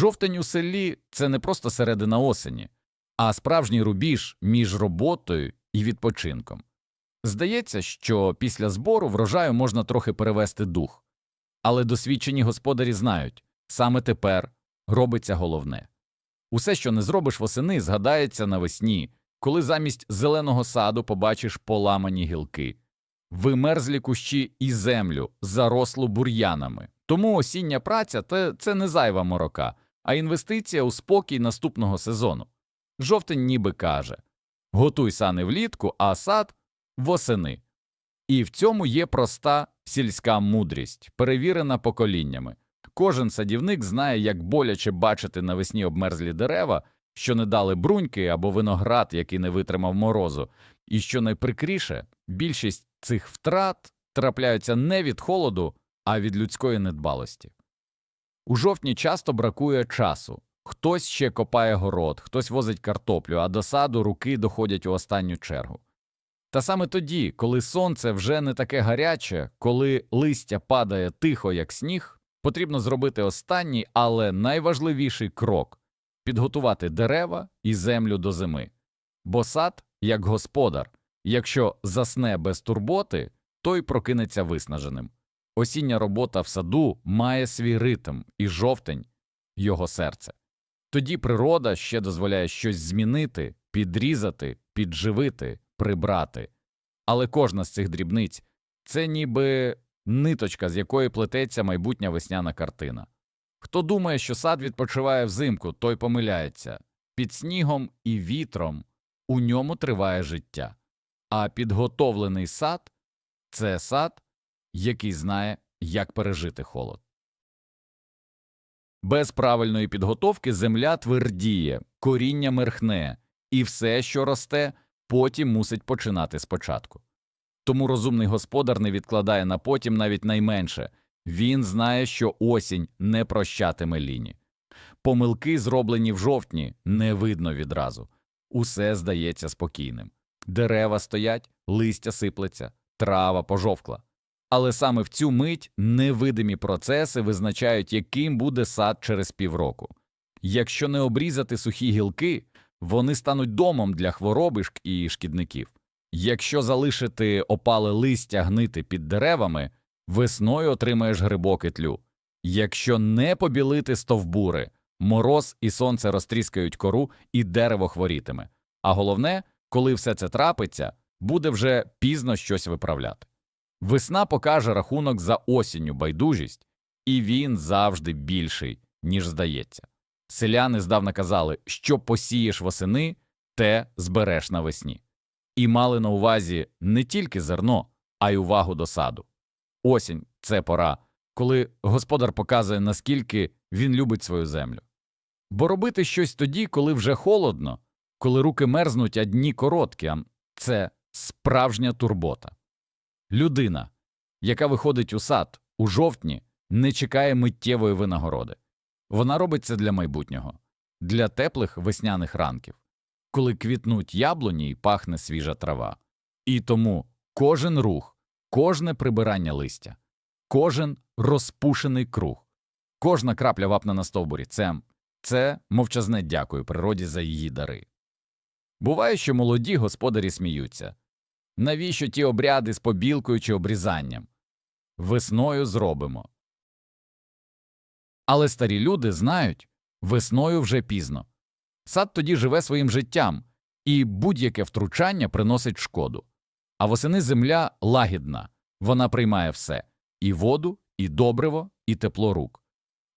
Жовтень у селі це не просто середина осені, а справжній рубіж між роботою і відпочинком. Здається, що після збору врожаю можна трохи перевести дух, але досвідчені господарі знають саме тепер робиться головне. Усе, що не зробиш восени, згадається навесні, коли замість зеленого саду побачиш поламані гілки, вимерзлі кущі і землю, зарослу бур'янами. Тому осіння праця – це не зайва морока, а інвестиція у спокій наступного сезону. Жовтень ніби каже готуй сани влітку, а сад восени. І в цьому є проста сільська мудрість, перевірена поколіннями. Кожен садівник знає, як боляче бачити навесні обмерзлі дерева, що не дали бруньки або виноград, який не витримав морозу. І що найприкріше, більшість цих втрат трапляються не від холоду, а від людської недбалості. У жовтні часто бракує часу. Хтось ще копає город, хтось возить картоплю, а до саду руки доходять у останню чергу. Та саме тоді, коли сонце вже не таке гаряче, коли листя падає тихо, як сніг, потрібно зробити останній, але найважливіший крок підготувати дерева і землю до зими. Бо сад, як господар, якщо засне без турботи, той прокинеться виснаженим. Осіння робота в саду має свій ритм і жовтень його серце. Тоді природа ще дозволяє щось змінити, підрізати, підживити, прибрати. Але кожна з цих дрібниць це ніби ниточка, з якої плететься майбутня весняна картина. Хто думає, що сад відпочиває взимку, той помиляється. Під снігом і вітром у ньому триває життя. А підготовлений сад це сад, який знає, як пережити холод. Без правильної підготовки земля твердіє, коріння мерхне, і все, що росте, потім мусить починати спочатку. Тому розумний господар не відкладає на потім навіть найменше він знає, що осінь не прощатиме ліні. Помилки, зроблені в жовтні, не видно відразу усе здається спокійним. Дерева стоять, листя сиплеться, трава пожовкла. Але саме в цю мить невидимі процеси визначають, яким буде сад через півроку. Якщо не обрізати сухі гілки, вони стануть домом для хвороби і шкідників. Якщо залишити опале листя гнити під деревами, весною отримаєш грибок і тлю. Якщо не побілити стовбури, мороз і сонце розтріскають кору, і дерево хворітиме. А головне, коли все це трапиться, буде вже пізно щось виправляти. Весна покаже рахунок за осінню байдужість, і він завжди більший, ніж здається. Селяни здавна казали, що посієш восени, те збереш навесні. І мали на увазі не тільки зерно, а й увагу до саду. Осінь це пора, коли господар показує, наскільки він любить свою землю. Бо робити щось тоді, коли вже холодно, коли руки мерзнуть, а дні короткі, це справжня турбота. Людина, яка виходить у сад у жовтні, не чекає миттєвої винагороди. Вона робить це для майбутнього, для теплих весняних ранків, коли квітнуть яблуні і пахне свіжа трава. І тому кожен рух, кожне прибирання листя, кожен розпушений круг, кожна крапля вапна на стовбурі це, це мовчазне дякую природі за її дари. Буває, що молоді господарі сміються. Навіщо ті обряди з побілкою чи обрізанням? Весною зробимо. Але старі люди знають весною вже пізно. Сад тоді живе своїм життям, і будь-яке втручання приносить шкоду. А восени земля лагідна, вона приймає все і воду, і добриво, і тепло рук.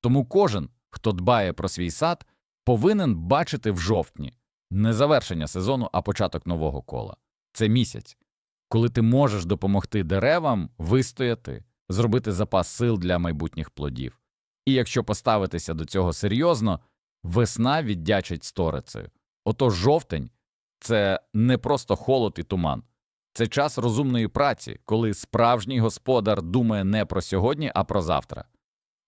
Тому кожен, хто дбає про свій сад, повинен бачити в жовтні не завершення сезону, а початок нового кола. Це місяць, коли ти можеш допомогти деревам вистояти, зробити запас сил для майбутніх плодів. І якщо поставитися до цього серйозно, весна віддячить сторицею. Отож жовтень це не просто холод і туман, це час розумної праці, коли справжній господар думає не про сьогодні, а про завтра.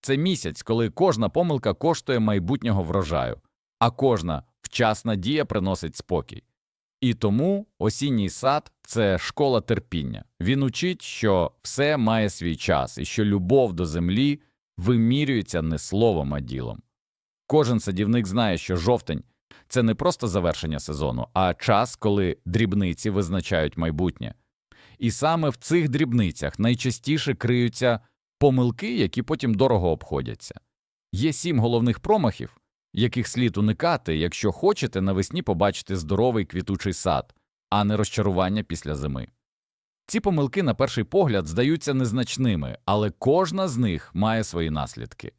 Це місяць, коли кожна помилка коштує майбутнього врожаю, а кожна вчасна дія приносить спокій. І тому осінній сад це школа терпіння. Він учить, що все має свій час і що любов до землі вимірюється не словом, а ділом. Кожен садівник знає, що жовтень це не просто завершення сезону, а час, коли дрібниці визначають майбутнє. І саме в цих дрібницях найчастіше криються помилки, які потім дорого обходяться. Є сім головних промахів, яких слід уникати, якщо хочете навесні побачити здоровий квітучий сад, а не розчарування після зими. Ці помилки, на перший погляд, здаються незначними, але кожна з них має свої наслідки.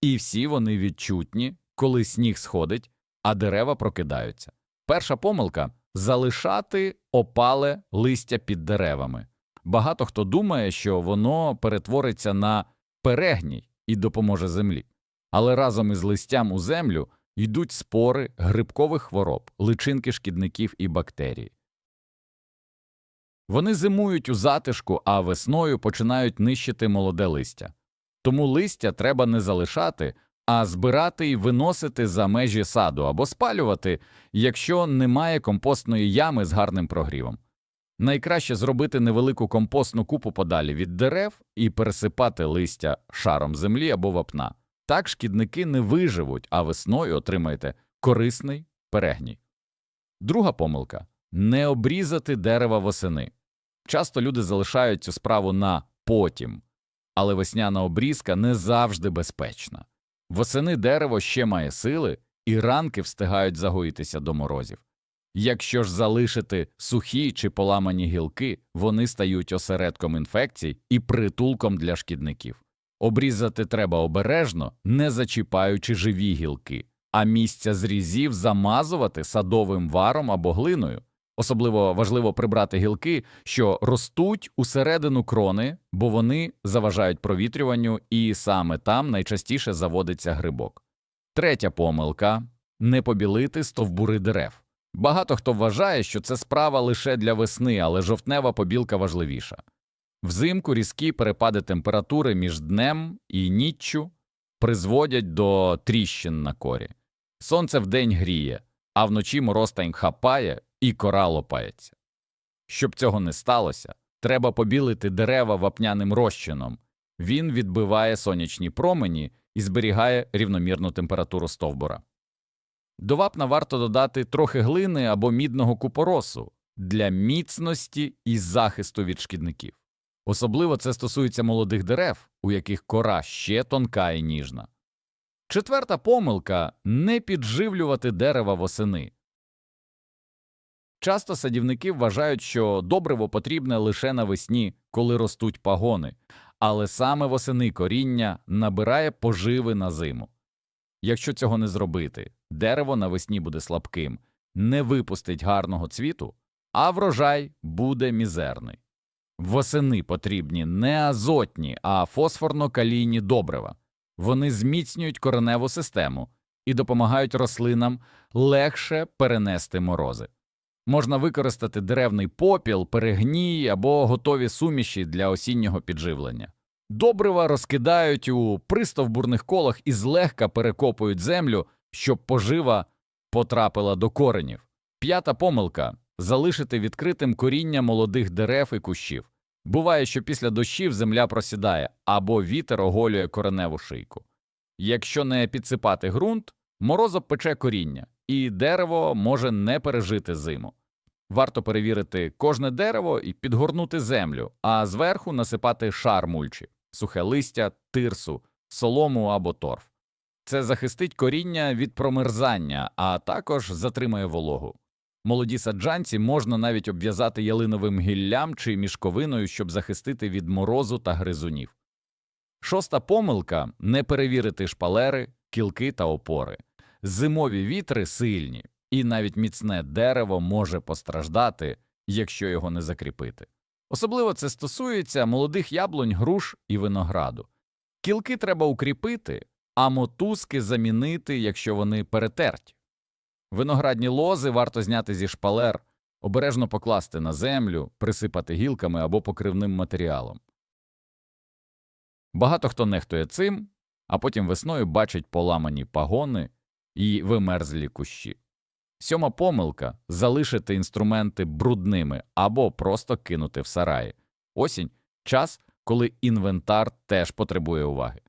І всі вони відчутні, коли сніг сходить, а дерева прокидаються. Перша помилка залишати опале листя під деревами. Багато хто думає, що воно перетвориться на перегній і допоможе землі. Але разом із листям у землю йдуть спори грибкових хвороб, личинки шкідників і бактерій. Вони зимують у затишку, а весною починають нищити молоде листя. Тому листя треба не залишати, а збирати і виносити за межі саду або спалювати, якщо немає компостної ями з гарним прогрівом. Найкраще зробити невелику компостну купу подалі від дерев і пересипати листя шаром землі або вапна. Так шкідники не виживуть, а весною отримаєте корисний перегній. Друга помилка не обрізати дерева восени. Часто люди залишають цю справу на потім, але весняна обрізка не завжди безпечна. Восени дерево ще має сили, і ранки встигають загоїтися до морозів. Якщо ж залишити сухі чи поламані гілки, вони стають осередком інфекцій і притулком для шкідників. Обрізати треба обережно, не зачіпаючи живі гілки, а місця зрізів замазувати садовим варом або глиною. Особливо важливо прибрати гілки, що ростуть усередину крони, бо вони заважають провітрюванню, і саме там найчастіше заводиться грибок. Третя помилка не побілити стовбури дерев. Багато хто вважає, що це справа лише для весни, але жовтнева побілка важливіша. Взимку різкі перепади температури між днем і ніччю призводять до тріщин на корі. Сонце вдень гріє, а вночі морозтань хапає і кора лопається. Щоб цього не сталося, треба побілити дерева вапняним розчином. Він відбиває сонячні промені і зберігає рівномірну температуру стовбура. До вапна варто додати трохи глини або мідного купоросу для міцності і захисту від шкідників. Особливо це стосується молодих дерев, у яких кора ще тонка і ніжна. Четверта помилка не підживлювати дерева восени. Часто садівники вважають, що добриво потрібне лише навесні, коли ростуть пагони, але саме восени коріння набирає поживи на зиму. Якщо цього не зробити, дерево навесні буде слабким, не випустить гарного цвіту, а врожай буде мізерний. Восени потрібні не азотні, а фосфорно-калійні добрива. Вони зміцнюють кореневу систему і допомагають рослинам легше перенести морози. Можна використати деревний попіл, перегній або готові суміші для осіннього підживлення. Добрива розкидають у пристовбурних колах і злегка перекопують землю, щоб пожива потрапила до коренів. П'ята помилка залишити відкритим коріння молодих дерев і кущів. Буває, що після дощів земля просідає або вітер оголює кореневу шийку. Якщо не підсипати ґрунт, мороз обпече коріння, і дерево може не пережити зиму. Варто перевірити кожне дерево і підгорнути землю, а зверху насипати шар мульчі, сухе листя, тирсу, солому або торф. Це захистить коріння від промерзання, а також затримає вологу. Молоді саджанці можна навіть обв'язати ялиновим гіллям чи мішковиною, щоб захистити від морозу та гризунів. Шоста помилка не перевірити шпалери, кілки та опори. Зимові вітри сильні, і навіть міцне дерево може постраждати, якщо його не закріпити. Особливо це стосується молодих яблунь, груш і винограду. Кілки треба укріпити, а мотузки замінити, якщо вони перетерті. Виноградні лози варто зняти зі шпалер, обережно покласти на землю, присипати гілками або покривним матеріалом. Багато хто нехтує цим, а потім весною бачить поламані пагони і вимерзлі кущі. Сьома помилка залишити інструменти брудними або просто кинути в сараї. Осінь час, коли інвентар теж потребує уваги.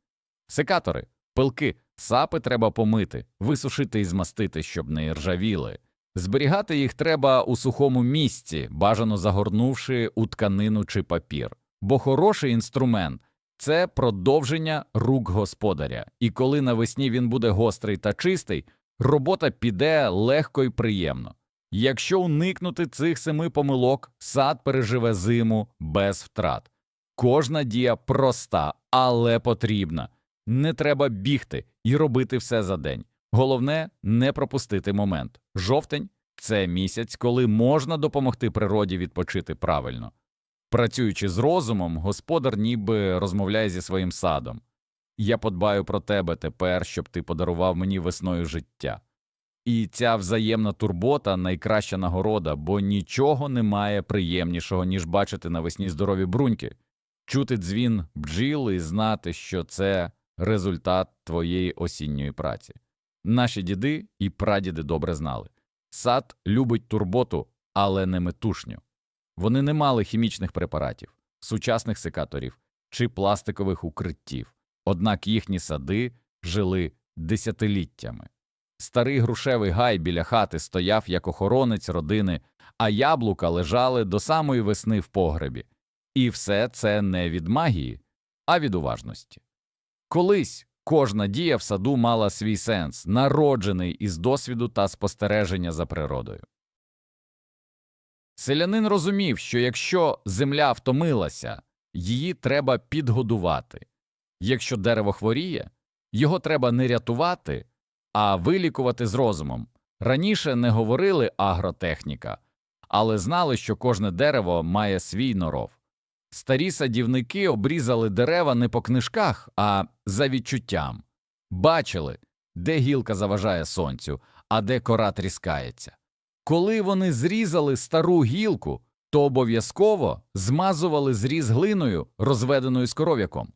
Секатори, пилки, Сапи треба помити, висушити і змастити, щоб не іржавіли. Зберігати їх треба у сухому місці, бажано загорнувши у тканину чи папір. Бо хороший інструмент це продовження рук господаря, і коли навесні він буде гострий та чистий, робота піде легко і приємно. Якщо уникнути цих семи помилок, сад переживе зиму без втрат. Кожна дія проста, але потрібна. Не треба бігти і робити все за день. Головне не пропустити момент. Жовтень це місяць, коли можна допомогти природі відпочити правильно. Працюючи з розумом, господар ніби розмовляє зі своїм садом. Я подбаю про тебе тепер, щоб ти подарував мені весною життя. І ця взаємна турбота найкраща нагорода, бо нічого немає приємнішого, ніж бачити навесні здорові бруньки, чути дзвін бджіл і знати, що це результат твоєї осінньої праці. Наші діди і прадіди добре знали. Сад любить турботу, але не метушню. Вони не мали хімічних препаратів, сучасних секаторів чи пластикових укриттів, однак їхні сади жили десятиліттями. Старий грушевий гай біля хати стояв як охоронець родини, а яблука лежали до самої весни в погребі. І все це не від магії, а від уважності. Колись кожна дія в саду мала свій сенс, народжений із досвіду та спостереження за природою. Селянин розумів, що якщо земля втомилася, її треба підгодувати. Якщо дерево хворіє, його треба не рятувати, а вилікувати з розумом. Раніше не говорили агротехніка, але знали, що кожне дерево має свій норов. Старі садівники обрізали дерева не по книжках, а за відчуттям. Бачили, де гілка заважає сонцю, а де кора тріскається. Коли вони зрізали стару гілку, то обов'язково змазували зріз глиною, розведеною з коров'яком.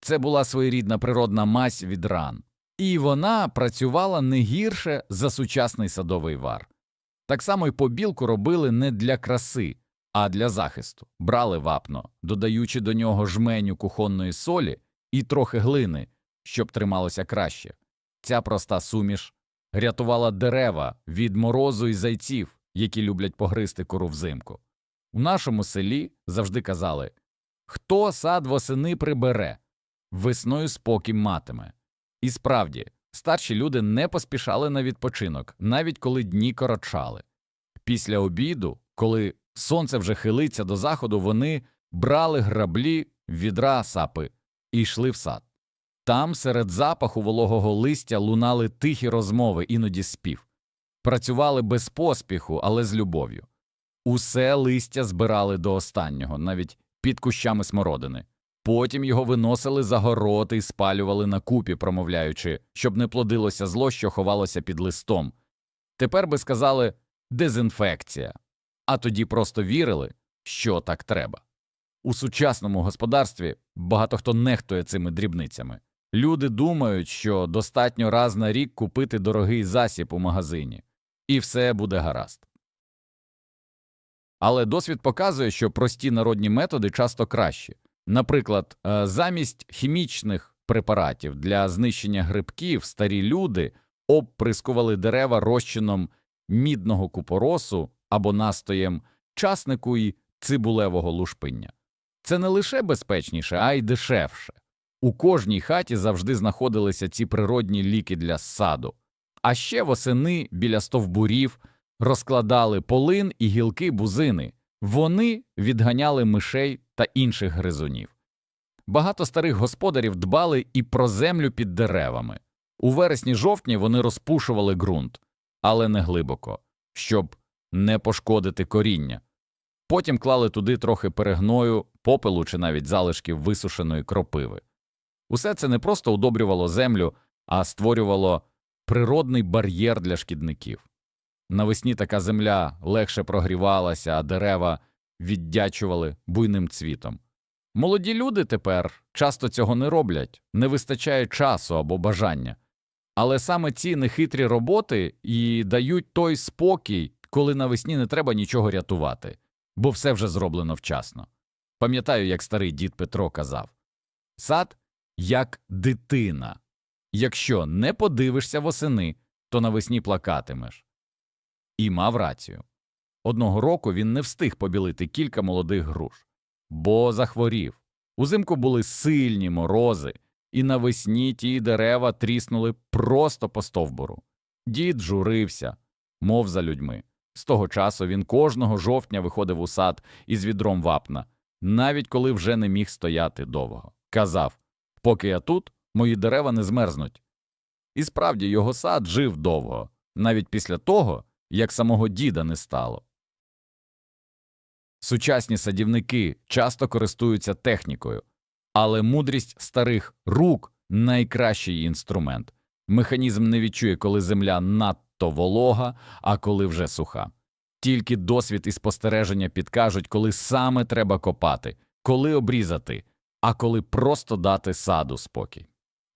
Це була своєрідна природна мазь від ран. І вона працювала не гірше за сучасний садовий вар. Так само й побілку робили не для краси, а для захисту. Брали вапно, додаючи до нього жменю кухонної солі і трохи глини, щоб трималося краще. Ця проста суміш рятувала дерева від морозу і зайців, які люблять погризти кору взимку. У нашому селі завжди казали хто сад восени прибере, весною спокій матиме. І справді, старші люди не поспішали на відпочинок, навіть коли дні коротшали. Після обіду, коли сонце вже хилиться до заходу, вони брали граблі, відра сапи і йшли в сад. Там, серед запаху вологого листя, лунали тихі розмови, іноді спів. Працювали без поспіху, але з любов'ю. Усе листя збирали до останнього, навіть під кущами смородини. Потім його виносили за гороти і спалювали на купі, промовляючи, щоб не плодилося зло, що ховалося під листом. Тепер би сказали дезінфекція, а тоді просто вірили, що так треба. У сучасному господарстві багато хто нехтує цими дрібницями. Люди думають, що достатньо раз на рік купити дорогий засіб у магазині, і все буде гаразд. Але досвід показує, що прості народні методи часто кращі. Наприклад, е, замість хімічних препаратів для знищення грибків старі люди обприскували дерева розчином мідного купоросу або настоєм часнику і цибулевого лушпиння. Це не лише безпечніше, а й дешевше. У кожній хаті завжди знаходилися ці природні ліки для саду, а ще восени біля стовбурів розкладали полин і гілки бузини. Вони відганяли мишей та інших гризунів. Багато старих господарів дбали і про землю під деревами. У вересні-жовтні вони розпушували ґрунт, але не глибоко, щоб не пошкодити коріння. Потім клали туди трохи перегною, попелу чи навіть залишків висушеної кропиви. Усе це не просто удобрювало землю, а створювало природний бар'єр для шкідників. Навесні така земля легше прогрівалася, а дерева віддячували буйним цвітом. Молоді люди тепер часто цього не роблять, не вистачає часу або бажання. Але саме ці нехитрі роботи і дають той спокій, коли навесні не треба нічого рятувати, бо все вже зроблено вчасно. Пам'ятаю, як старий дід Петро казав сад як дитина. Якщо не подивишся восени, то навесні плакатимеш. І мав рацію. Одного року він не встиг побілити кілька молодих груш, бо захворів. Узимку були сильні морози, і навесні ті дерева тріснули просто по стовбуру. Дід журився, мов за людьми. З того часу він кожного жовтня виходив у сад із відром вапна, навіть коли вже не міг стояти довго. Казав поки я тут, мої дерева не змерзнуть. І справді його сад жив довго, навіть після того, як самого діда не стало. Сучасні садівники часто користуються технікою, але мудрість старих рук найкращий інструмент. Механізм не відчує, коли земля надто волога, а коли вже суха. Тільки досвід і спостереження підкажуть, коли саме треба копати, коли обрізати, а коли просто дати саду спокій.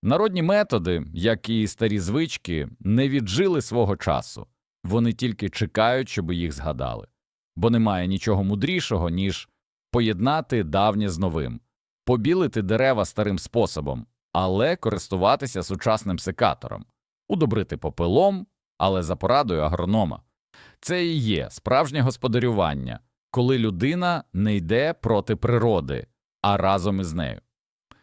Народні методи, як і старі звички, не віджили свого часу, вони тільки чекають, щоб їх згадали, бо немає нічого мудрішого, ніж поєднати давнє з новим, побілити дерева старим способом, але користуватися сучасним секатором, удобрити попелом, але за порадою агронома. Це і є справжнє господарювання, коли людина не йде проти природи, а разом із нею.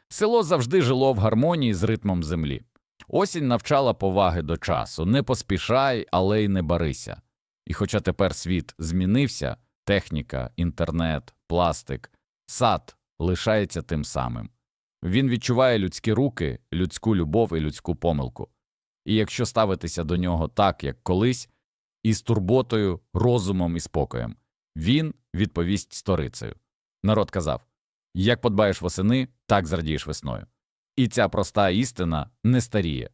Село завжди жило в гармонії з ритмом землі. Осінь навчала поваги до часу не поспішай, але й не барися. І хоча тепер світ змінився техніка, інтернет, пластик, сад лишається тим самим. Він відчуває людські руки, людську любов і людську помилку. І якщо ставитися до нього так, як колись, із турботою, розумом і спокоєм, він відповість сторицею. Народ казав як подбаєш восени, так зрадієш весною. І ця проста істина не старіє,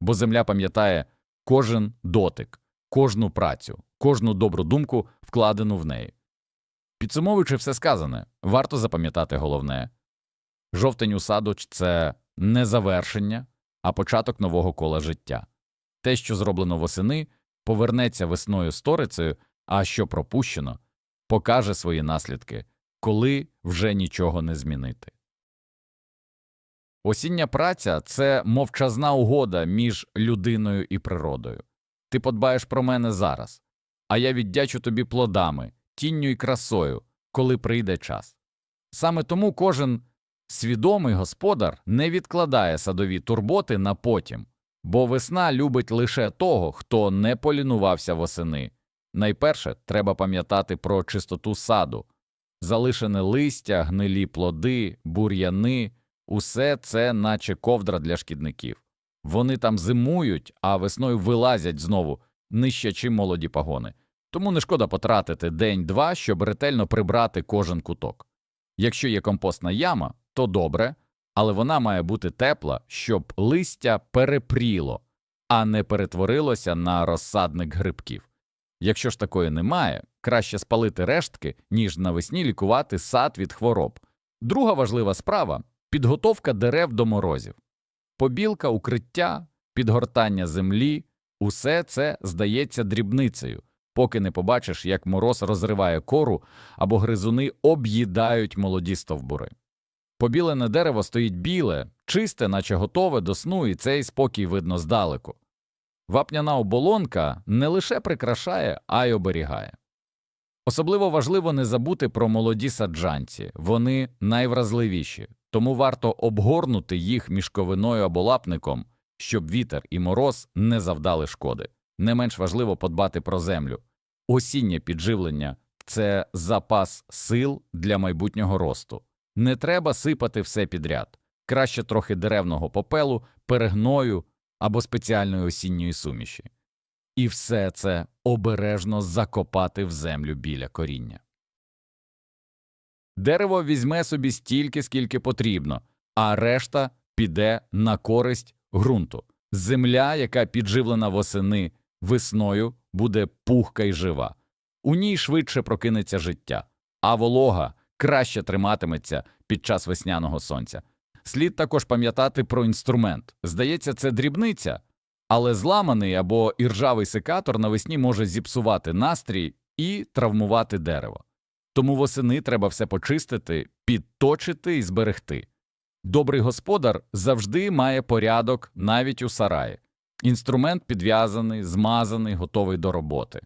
бо земля пам'ятає кожен дотик, кожну працю, кожну добру думку, вкладену в неї. Підсумовуючи все сказане, варто запам'ятати головне жовтень у саду – це не завершення, а початок нового кола життя. Те, що зроблено восени, повернеться весною сторицею, а що пропущено, покаже свої наслідки, коли вже нічого не змінити. Осіння праця це мовчазна угода між людиною і природою. Ти подбаєш про мене зараз, а я віддячу тобі плодами, тінню і красою, коли прийде час. Саме тому кожен свідомий господар не відкладає садові турботи на потім, бо весна любить лише того, хто не полінувався восени. Найперше треба пам'ятати про чистоту саду, залишене листя, гнилі плоди, бур'яни усе це наче ковдра для шкідників. Вони там зимують, а весною вилазять знову, нищачи молоді пагони. Тому не шкода потратити день-два, щоб ретельно прибрати кожен куток. Якщо є компостна яма, то добре, але вона має бути тепла, щоб листя перепріло, а не перетворилося на розсадник грибків. Якщо ж такої немає, краще спалити рештки, ніж навесні лікувати сад від хвороб. Друга важлива справа підготовка дерев до морозів. Побілка, укриття, підгортання землі усе це здається дрібницею, поки не побачиш, як мороз розриває кору або гризуни об'їдають молоді стовбури. Побілене дерево стоїть біле, чисте, наче готове до сну, і цей спокій видно здалеку. Вапняна оболонка не лише прикрашає, а й оберігає. Особливо важливо не забути про молоді саджанці, вони найвразливіші, тому варто обгорнути їх мішковиною або лапником, щоб вітер і мороз не завдали шкоди. Не менш важливо подбати про землю. Осіннє підживлення це запас сил для майбутнього росту. Не треба сипати все підряд, краще трохи деревного попелу, перегною або спеціальної осінньої суміші. І все це обережно закопати в землю біля коріння. Дерево візьме собі стільки, скільки потрібно, а решта піде на користь ґрунту. Земля, яка підживлена восени весною, буде пухка й жива, у ній швидше прокинеться життя, а волога краще триматиметься під час весняного сонця. Слід також пам'ятати про інструмент. Здається, це дрібниця, але зламаний або іржавий секатор навесні може зіпсувати настрій і травмувати дерево. Тому восени треба все почистити, підточити і зберегти. Добрий господар завжди має порядок навіть у сараї. Інструмент підв'язаний, змазаний, готовий до роботи.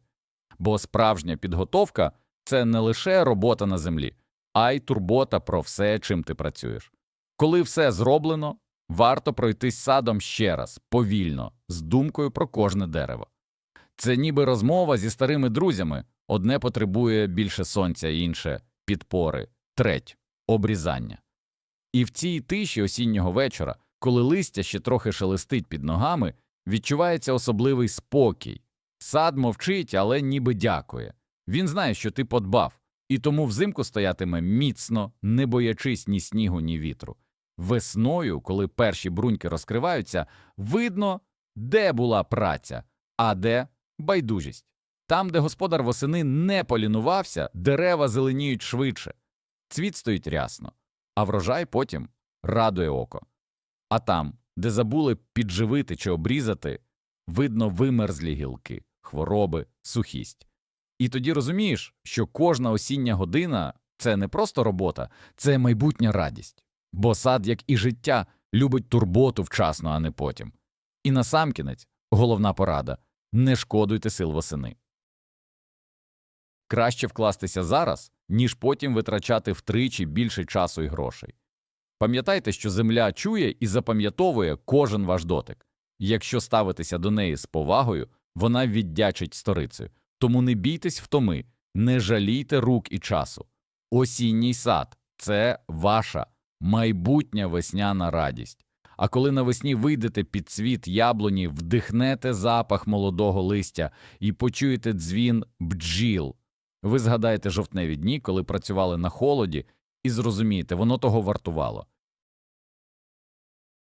Бо справжня підготовка це не лише робота на землі, а й турбота про все, чим ти працюєш. Коли все зроблено, варто пройтись садом ще раз, повільно, з думкою про кожне дерево. Це ніби розмова зі старими друзями одне потребує більше сонця, інше підпори, треть обрізання. І в цій тиші осіннього вечора, коли листя ще трохи шелестить під ногами, відчувається особливий спокій. Сад мовчить, але ніби дякує. Він знає, що ти подбав, і тому взимку стоятиме міцно, не боячись ні снігу, ні вітру. Весною, коли перші бруньки розкриваються, видно, де була праця, а де байдужість. Там, де господар восени не полінувався, дерева зеленіють швидше, цвіт стоїть рясно, а врожай потім радує око. А там, де забули підживити чи обрізати, видно вимерзлі гілки, хвороби, сухість. І тоді розумієш, що кожна осіння година це не просто робота, це майбутня радість. Бо сад, як і життя, любить турботу вчасно, а не потім. І насамкінець головна порада не шкодуйте сил восени. Краще вкластися зараз, ніж потім витрачати втричі більше часу і грошей. Пам'ятайте, що земля чує і запам'ятовує кожен ваш дотик. Якщо ставитися до неї з повагою, вона віддячить сторицею. Тому не бійтесь втоми, не жалійте рук і часу. Осінній сад це ваша майбутня весняна радість. А коли навесні вийдете під цвіт яблуні, вдихнете запах молодого листя і почуєте дзвін бджіл, ви згадаєте жовтневі дні, коли працювали на холоді, і зрозумієте, воно того вартувало.